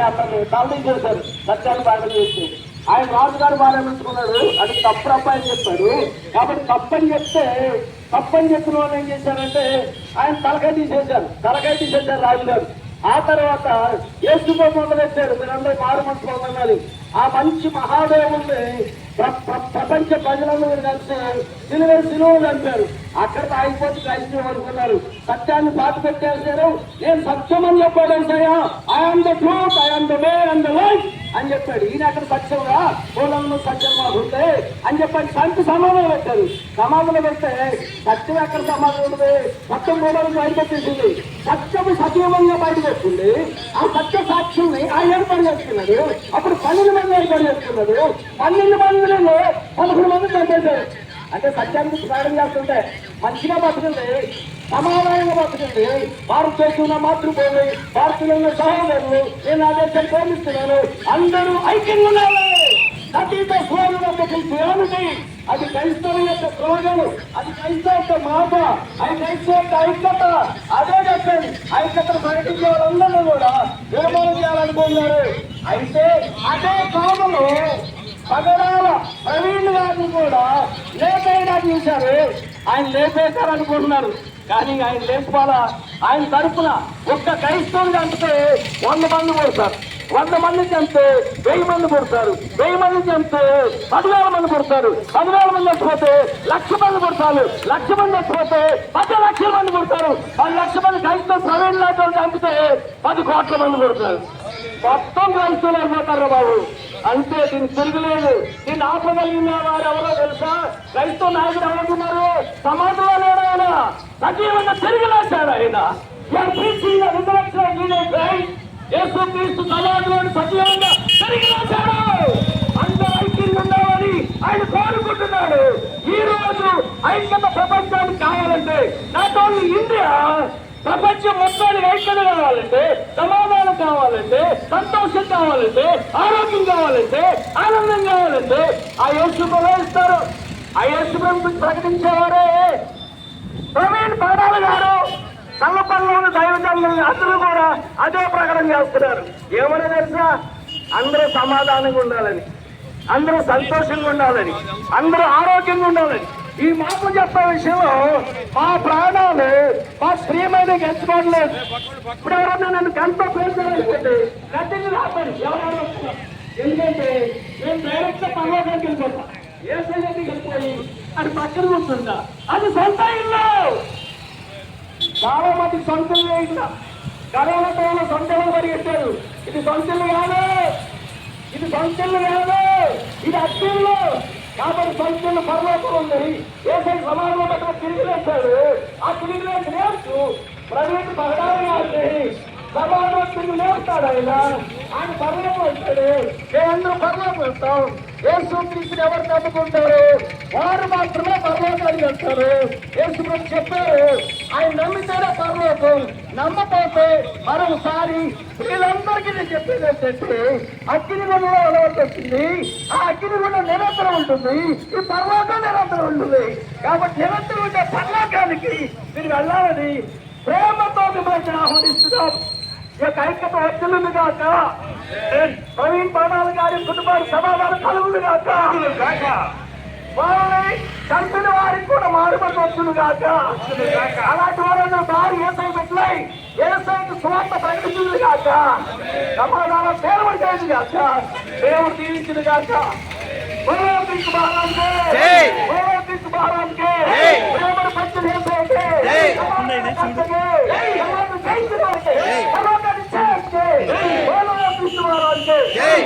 అని అతన్ని చేశారు. సత్యాన్ని పాఠం చేసి ఆయన రాజుగారు బాగా అది తప్పు అబ్బాయి చెప్పాడు. కాబట్టి తప్పని చెప్తే తప్పని చెప్పిన వాళ్ళు ఏం చేశారంటే ఆయన తలకాయ తీసేశారు. తలకాయ తీసేశారు రాజుగారు. ఆ తర్వాత యేసుతో మొదలెట్టారు మీరందరూ మారు మనసు పొందాలి ఆ మంచి మహాదేవుల్ని ప్రపంచ ప్రజలందరూ కలిసి సిలువ సిలువలు అంటారు అక్కడ ఆగిపోతే క్రైస్తవం అనుకున్నారు సత్యాన్ని పాత పెట్టేశారు. నేను సత్యం అని చెప్పాడు అయ్యా I'm the truth I'm the way and the life అని చెప్పాడు. ఈయన అక్కడ సత్యంగా పూలంలో సత్యంగా మాకుంటే అని చెప్పాడు. సంతి సమాధానం పెట్టారు. సమాధానం పెడితే సత్యం ఎక్కడ సమాధానం ఉంటుంది? సత్యం కూడా బయటపెట్టేసింది సత్యము సజీవంగా బయటపెట్టింది ఆ సత్య సాక్షుల్ని ఆయన ఏర్పాటు చేస్తున్నాడు అప్పుడు పన్నెండు మంది ఏర్పాటు చేస్తున్నాడు పన్నెండు మందిలో పదకొండు మంది చంపేశారు. అంటే సత్యానికి ప్రయాణం చేస్తుంటే మంచిగా బతుకుంది సమాధానంగా బతుకుంది భారతదేశంలో మాతృభూమి భారతీయుల సహోదరులు నేను అదే ప్రేమిస్తున్నాను అందరూ ఐక్యంగా ఉండాలి. అతీత స్వామి అది క్రైస్తవ యొక్క స్లోగన్ అది క్రైస్తవ యొక్క మాట అది క్రైస్తవ యొక్క ఐక్యత. అదే చెప్పండి. ఐక్యతను ప్రకటించే వాళ్ళందరూ కూడా నిర్మాణం చేయాలనుకుంటున్నారు అయితే అదే కాలంలో పగడాల ప్రవీణ్ గారిని కూడా లేపేయడా చూశారు. ఆయన లేపేశారనుకుంటున్నారు. కానీ ఆయన లేపాలా ఆయన తరఫున ఒక్క క్రైస్తవుని చంపితే వంద మంది కొడతారు వంద మంది చంపితే వెయ్యి మంది పుడతారు. వెయ్యి మంది చంపితే పదివేల మంది పుడతారు. పదివేల మంది వచ్చిపోతే లక్ష మంది కొడతారు లక్ష మంది వచ్చిపోతే పది లక్షల మంది పుడతారు. పది లక్షల మంది క్రైస్తవ ప్రవీణ్ లాంటి చంపితే పది కోట్ల మంది కొడతారు మొత్తం క్రైస్తవులు అయిపోతారు బాబు. అంతే దీనికి తిరుగులేదు దీన్ని ఆపగలిగిన వారు ఎవరో తెలుసా? క్రైస్తవ నాయకుడు ఎవరున్నారు? సమాజంలో లేడు ఆయన. సజీవంగా తిరిగిలేశాడు ఆయన. రెండు లక్షల యేసు క్రీస్తు సమాజంలో సజీవంగా తిరిగిలేశాడు అంత ఐక్యంగా ఉండాలని ఆయన కోరుకుంటున్నాడు. ఈ రోజు ఐక్యత ప్రపంచానికి కావాలంటే నాట్ ఓన్లీ ఇండియా ప్రపంచం మొత్తానికి ఐక్యత కావాలంటే సమాధానం కావాలంటే సంతోషం కావాలంటే ఆరోగ్యం కావాలంటే ఆనందం కావాలంటే ఆ యేసు ఇస్తారు. ఆ యేసు ప్రకటించేవారే. ప్రవీణ్ పాడాల గారు కల్లపల్లిలోని దైవజనులు అందరూ కూడా అదే ప్రకటన చేస్తున్నారు. ఏమని తెలుసా? అందరూ సమాధానంగా ఉండాలని అందరూ సంతోషంగా ఉండాలని అందరూ ఆరోగ్యంగా ఉండాలని. ఈ మాపు చెప్పే విషయంలో మా ప్రాణాలు మా ప్రియమైన ఎంచుకోవట్లేదు ఇప్పుడు ఎవరన్నా నన్ను కంట పేర్కొనండి గట్టిగా రాపండి ఎవరైనా ఎందుకంటే మేము డైరెక్ట్ పర్లోకానికి వెళ్ళిపోతాం. ఏ సైడ్కి వెళ్ళిపోయి అది పక్కన కూర్చుంటా అది సొంత ఇల్లు. చాలా మంది సొంత ఇల్లు కరోనా టైంలో సొంత ఇల్లు పరిగెట్టారు. ఇది సొంత ఇల్లు కాదు. ఇది సొంత ఇల్లు కాదు. ఇది అత్తిల్లు కాబట్టి సొంత పరలోకం ఉంది. ఏసై సమాజంలో పట్ల తిరిగి లేచాడు ఆ తిరిగి వేసి నేర్చు ప్రైవేట్ పగడాలి సమాజంలో లేస్తాడు ఆయన ఆయన పరలోకం వస్తాడు. మేమందరూ పరలోకం వస్తాం. యేసు క్రీస్తుని ఎవరు నమ్ముకుంటారు? వారు మాత్రమే పరలోకానికి వెళ్తారు యేసు ప్రభు చెప్పారు ఆయన నమ్మితేనే పరలోకం. నమ్మకపోతే మరోసారి వీళ్ళందరికీ నేను చెప్పేది ఏంటంటే అగ్నిగుండంలో అలవాటు వచ్చింది ఆ అగ్నిగుండం నిరంతరం ఉంటుంది. ఈ పరలోకం నిరంతరం ఉంటుంది. కాబట్టి నిరంతరం ఉండే పరలోకానికి మీరు వెళ్ళాలని ప్రేమతో మిమ్మల్ని ఆహ్వానిస్తున్నాం ఈ యొక్క ఐక్యత వచ్చింది కాక ప్రవీణ్ పాడాల గారి కుటుంబానికి సమాధానం కలుగులు కాక వారిని చంపిన వారికి కూడా మారుమతి వచ్చును కాక అలాంటి వారన్నా దారి ఏసై పెట్టలై ఏసైకి స్వార్థ ప్రకటించింది కాక సమాధానం దేవుడు చేసి కాక దేవుడు మహారాజుకే! జై! బోలో క్రీస్తు మహారాజుకే! జై! ప్రేమను పంచిన! జై!